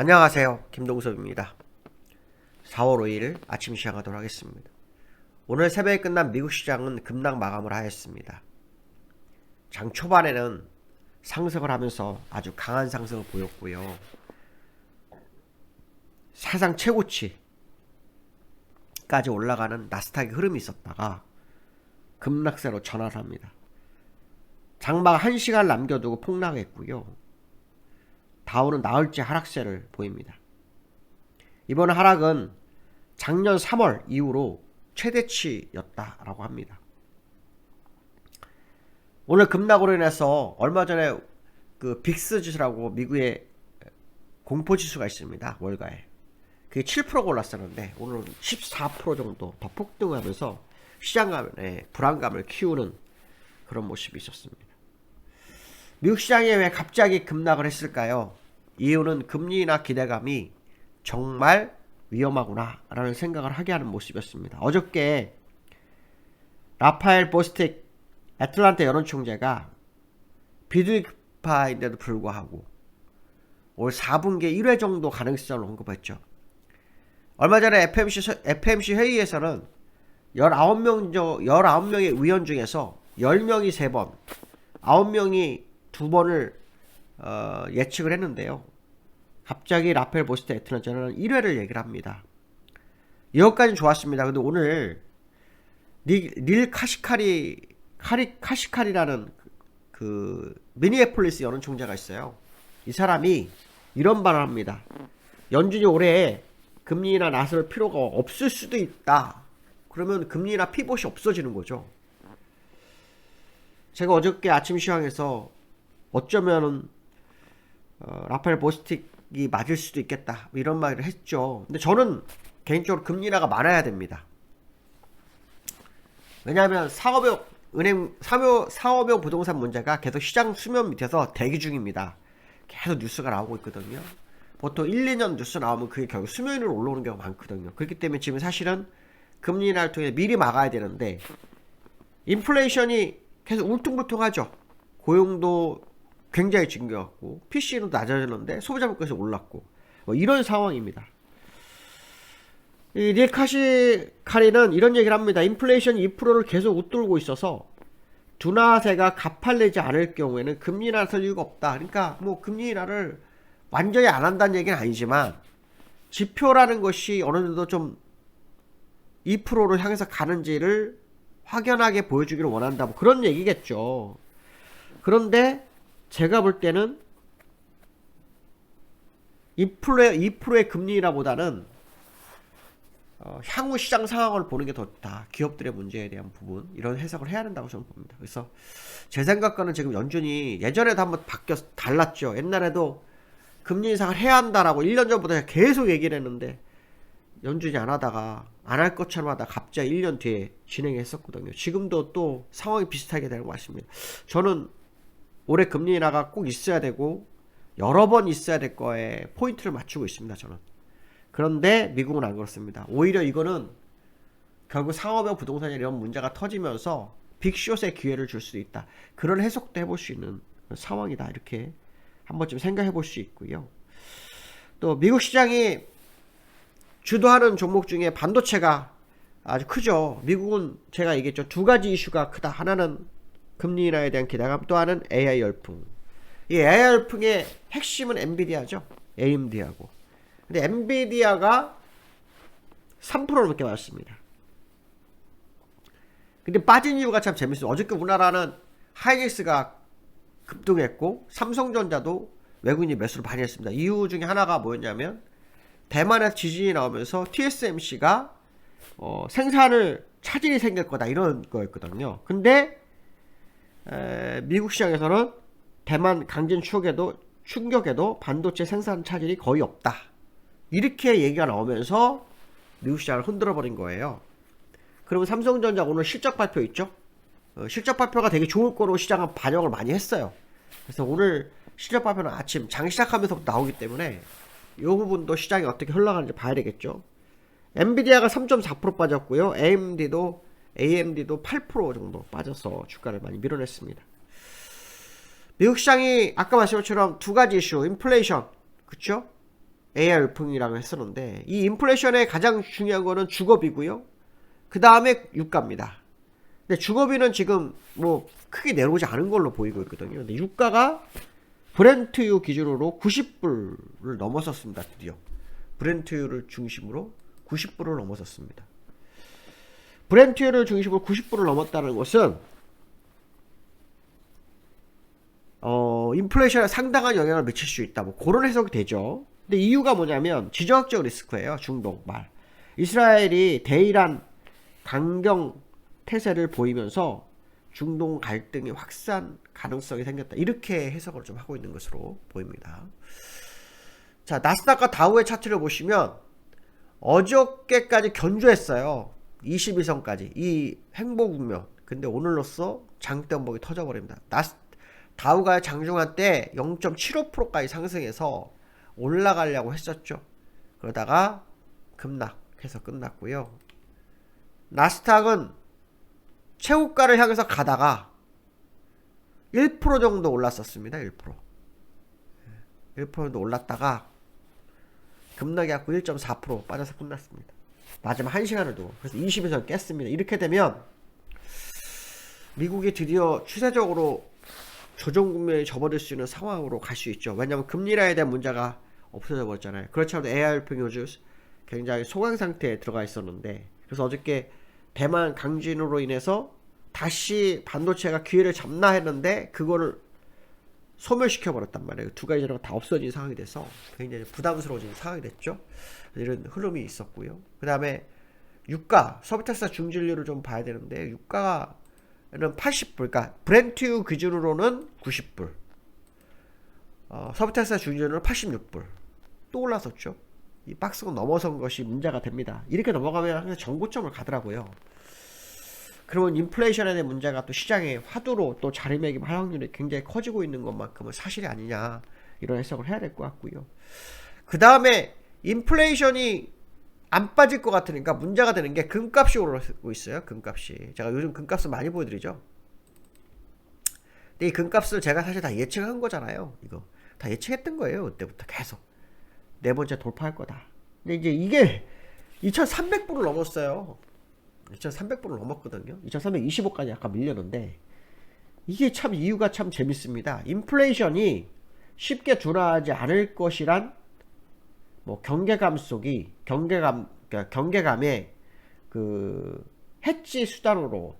안녕하세요. 김동섭입니다. 4월 5일 아침 시작하도록 하겠습니다. 오늘 새벽에 끝난 미국 시장은 급락 마감을 하였습니다. 장 초반에는 상승을 하면서 아주 강한 상승을 보였고요. 사상 최고치까지 올라가는 나스닥의 흐름이 있었다가 급락세로 전환을 합니다. 장마가 1시간 남겨두고 폭락했고요. 다우는 나흘째 하락세를 보입니다. 이번 하락은 작년 3월 이후로 최대치였다라고 합니다. 오늘 급락으로 인해서 얼마 전에 그 빅스 지수라고 미국의 공포 지수가 있습니다. 월가에. 그게 7%가 올랐었는데 오늘은 14% 정도 더 폭등하면서 시장 감에 불안감을 키우는 그런 모습이 있었습니다. 미국 시장이 왜 갑자기 급락을 했을까요? 이유는 금리나 기대감이 정말 위험하구나 라는 생각을 하게 하는 모습이었습니다. 어저께 라파엘 보스틱 애틀란타 여론총재가 비둘기파인데도 불구하고 올 4분기 1회 정도 가능성을 언급했죠. 얼마 전에 FMC, FMC 회의에서는 19명, 19명의 의원 중에서 10명이 3번, 9명이 2번을 어, 예측을 했는데요. 갑자기 라펠 보스트 애틀란타는 1회를 얘기를 합니다. 이것까지는 좋았습니다. 근데 오늘 닐, 닐 카시카리 카리 카시카리라는 그 미니애폴리스 여론총재가 있어요. 이 사람이 이런 발언을 합니다. 연준이 올해 금리나 나설 필요가 없을 수도 있다. 그러면 금리나 피봇이 없어지는 거죠. 제가 어저께 아침 시황에서 어쩌면 어, 라펠 보스틱이 맞을 수도 있겠다 뭐 이런 말을 했죠. 근데 저는 개인적으로 금리나가 많아야 됩니다. 왜냐하면 사업용 은행 사묘 사업용 부동산 문제가 계속 시장 수면 밑에서 대기 중입니다. 계속 뉴스가 나오고 있거든요. 보통 1, 2년 뉴스 나오면 그게 결국 수면 위로 올라오는 경우가 많거든요. 그렇기 때문에 지금 사실은 금리 인하를 통해 미리 막아야 되는데 인플레이션이 계속 울퉁불퉁하죠. 고용도 굉장히 증가했고 PC는 낮아졌는데 소비자 물가에서 올랐고 뭐 이런 상황입니다. 이 닐카시 카리는 이런 얘기를 합니다. 인플레이션 2%를 계속 웃돌고 있어서 둔화세가 가팔리지 않을 경우에는 금리 인하를 할 이유가 없다. 그러니까 뭐 금리 인하를 완전히 안 한다는 얘기는 아니지만 지표라는 것이 어느 정도 좀 2%로 향해서 가는지를 확연하게 보여주기를 원한다. 뭐 그런 얘기겠죠. 그런데 제가 볼 때는 2%의, 2%의 금리라보다는 어, 향후 시장 상황을 보는 게 더 좋다. 기업들의 문제에 대한 부분 이런 해석을 해야 된다고 저는 봅니다. 그래서 제 생각과는 지금 연준이 예전에도 한번 바뀌어 달랐죠. 옛날에도 금리 인상을 해야 한다라고 1년 전부터 계속 얘기를 했는데 연준이 안 하다가 안 할 것처럼 하다 갑자기 1년 뒤에 진행했었거든요. 지금도 또 상황이 비슷하게 되는 것 같습니다. 저는 올해 금리 인하가 꼭 있어야 되고 여러 번 있어야 될 거에 포인트를 맞추고 있습니다. 저는. 그런데 미국은 안 그렇습니다. 오히려 이거는 결국 상업용 부동산 이런 문제가 터지면서 빅숏의 기회를 줄 수도 있다. 그런 해석도 해볼 수 있는 상황이다. 이렇게 한 번쯤 생각해 볼 수 있고요. 또 미국 시장이 주도하는 종목 중에 반도체가 아주 크죠. 미국은 제가 얘기했죠. 두 가지 이슈가 크다. 하나는 금리 인하에 대한 기대감, 또 하나는 AI 열풍. 이 AI 열풍의 핵심은 엔비디아죠. AMD하고. 근데 엔비디아가 3% 넘게 맞았습니다. 근데 빠진 이유가 참 재밌어요. 어저께 우리나라는 하이닉스가 급등했고 삼성전자도 외국인이 매수를 많이 했습니다. 이유 중에 하나가 뭐였냐면 대만에서 지진이 나오면서 TSMC가 어, 생산을 차질이 생길 거다 이런 거였거든요. 근데 에, 미국 시장에서는 대만 강진 추격에도 충격에도 반도체 생산 차질이 거의 없다. 이렇게 얘기가 나오면서 미국 시장을 흔들어 버린 거예요. 그러면 삼성전자 오늘 실적 발표 있죠? 어, 실적 발표가 되게 좋을 거로 시장은 반영을 많이 했어요. 그래서 오늘 실적 발표는 아침 장 시작하면서부터 나오기 때문에 이 부분도 시장이 어떻게 흘러가는지 봐야 되겠죠. 엔비디아가 3.4% 빠졌고요. AMD도 AMD도 8% 정도 빠져서 주가를 많이 밀어냈습니다. 미국 시장이 아까 말씀처럼 두 가지 이슈, 인플레이션, 그쵸? AI 열풍이라고 했었는데 이 인플레이션의 가장 중요한 거는 주거비고요. 그 다음에 유가입니다. 근데 주거비는 지금 뭐 크게 내려오지 않은 걸로 보이고 있거든요. 근데 유가가 브렌트유 기준으로 90불을 넘어섰습니다. 드디어 브렌트유를 중심으로 90불을 넘어섰습니다. 브렌트유를 중심으로 90불을 넘었다는 것은 어, 인플레이션에 상당한 영향을 미칠 수 있다. 뭐 그런 해석이 되죠. 근데 이유가 뭐냐면 지정학적 리스크예요. 중동 말. 이스라엘이 대이란 강경 태세를 보이면서 중동 갈등이 확산 가능성이 생겼다. 이렇게 해석을 좀 하고 있는 것으로 보입니다. 자, 나스닥과 다우의 차트를 보시면 어저께까지 견주했어요. 22선까지. 이 행보 국면. 근데 오늘로써 장대음봉이 터져버립니다. 나스, 다우가 장중한 때 0.75%까지 상승해서 올라가려고 했었죠. 그러다가 급락해서 끝났고요. 나스닥은 최고가를 향해서 가다가 1% 정도 올랐었습니다. 1%. 1% 정도 올랐다가 급락이 갖고 1.4% 빠져서 끝났습니다. 마지막 1시간을 두고. 그래서 20에서 깼습니다. 이렇게 되면 미국이 드디어 추세적으로 조정 국면에 접어들 수 있는 상황으로 갈 수 있죠. 왜냐하면 금리라에 대한 문제가 없어져 버렸잖아요. 그렇지 않아도 AI 열풍이 요즘 굉장히 소강 상태에 들어가 있었는데 그래서 어저께 대만 강진으로 인해서 다시 반도체가 기회를 잡나 했는데 그거를 소멸시켜 버렸단 말이에요. 두 가지 자료가 다 없어진 상황이 돼서 굉장히 부담스러워진 상황이 됐죠. 이런 흐름이 있었고요. 그 다음에 유가, 서비스사 중진료를 좀 봐야 되는데 유가는 80불, 그러니까 브렌트 기준으로는 90불, 어, 서비스사 중진료는 86불 또 올랐었죠. 이 박스가 넘어선 것이 문제가 됩니다. 이렇게 넘어가면 항상 정고점을 가더라고요. 그러면 인플레이션에 대한 문제가 또 시장에 화두로 또 자리매김할 확률이 굉장히 커지고 있는 것만큼은 사실이 아니냐 이런 해석을 해야 될 것 같고요. 그 다음에 인플레이션이 안 빠질 것 같으니까 문제가 되는 게 금값이 오르고 있어요. 금값이 제가 요즘 금값을 많이 보여드리죠. 근데 이 금값을 제가 사실 다 예측한 거잖아요. 이거 다 예측했던 거예요. 그때부터 계속 네 번째 돌파할 거다. 근데 이제 이게 2,300불을 넘었어요. 2,300불을 넘었거든요. 2,325까지 약간 밀렸는데 이게 참 이유가 참 재밌습니다. 인플레이션이 쉽게 둔화하지 않을 것이란 뭐 경계감 속이 경계감 그러니까 경계감의 그 해지 수단으로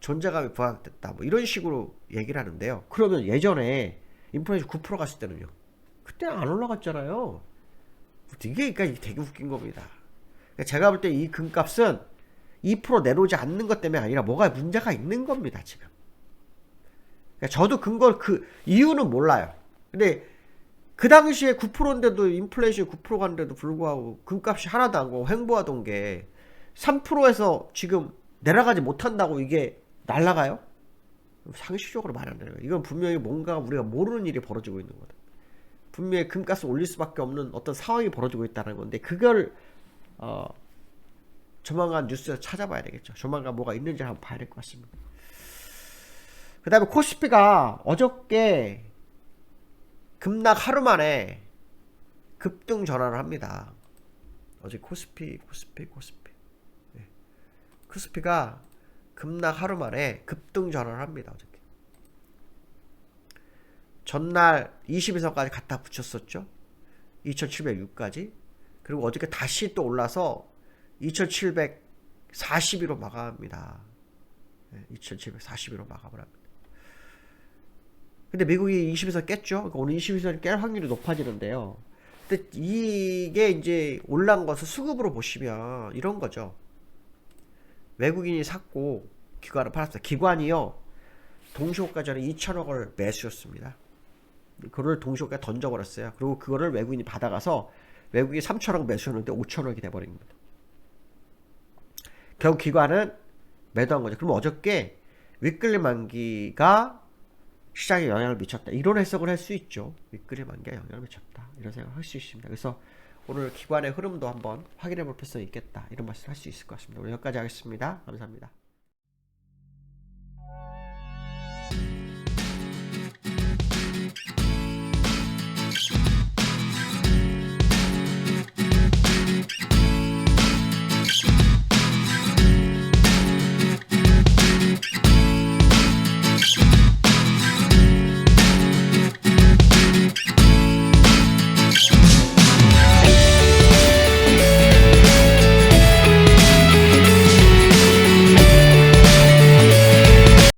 존재감이 부각됐다. 뭐 이런 식으로 얘기를 하는데요. 그러면 예전에 인플레이션 9% 갔을 때는요. 그때 안 올라갔잖아요. 이게 그러니까 되게 웃긴 겁니다. 그러니까 제가 볼 때 이 금값은 2% 내놓지 않는 것 때문에 아니라 뭐가 문제가 있는 겁니다, 지금. 그러니까 저도 근거 그 이유는 몰라요. 근데 그 당시에 9%인데도 인플레이션 9% 갔는데도 불구하고 금값이 하나도 안 가고 횡보하던 게 3%에서 지금 내려가지 못한다고 이게 날라가요? 상식적으로 말이 안 되는 거예요. 이건 분명히 뭔가 우리가 모르는 일이 벌어지고 있는 거다. 분명히 금값을 올릴 수밖에 없는 어떤 상황이 벌어지고 있다는 건데 그걸 어 조만간 뉴스에서 찾아봐야 되겠죠. 조만간 뭐가 있는지 한번 봐야 될 것 같습니다. 그 다음에 코스피가 어저께 급락 하루 만에 급등 전환을 합니다. 어제 코스피, 코스피, 코스피. 네. 코스피가 급락 하루 만에 급등 전환을 합니다. 어저께. 전날 20일선까지 갖다 붙였었죠. 2706까지. 그리고 어저께 다시 또 올라서 2741로 마감합니다. 네, 2741로 마감을 합니다. 근데 미국이 20에서 깼죠. 그러니까 오늘 20에서 깰 확률이 높아지는데요. 근데 이게 이제 올란 것을 수급으로 보시면 이런 거죠. 외국인이 샀고 기관을 팔았어요. 기관이요. 동시호가 전에 2천억을 매수했습니다. 그걸 동시호가에 던져버렸어요. 그리고 그거를 외국인이 받아가서 외국이 3천억 매수했는데 5천억이 돼버린 겁니다. 결국 기관은 매도한 거죠. 그럼 어저께 윗끌림 만기가 시장에 영향을 미쳤다. 이런 해석을 할 수 있죠. 윗끌림 만기가 영향을 미쳤다. 이런 생각을 할 수 있습니다. 그래서 오늘 기관의 흐름도 한번 확인해 볼 필요성이 있겠다. 이런 말씀을 할 수 있을 것 같습니다. 오늘 여기까지 하겠습니다. 감사합니다.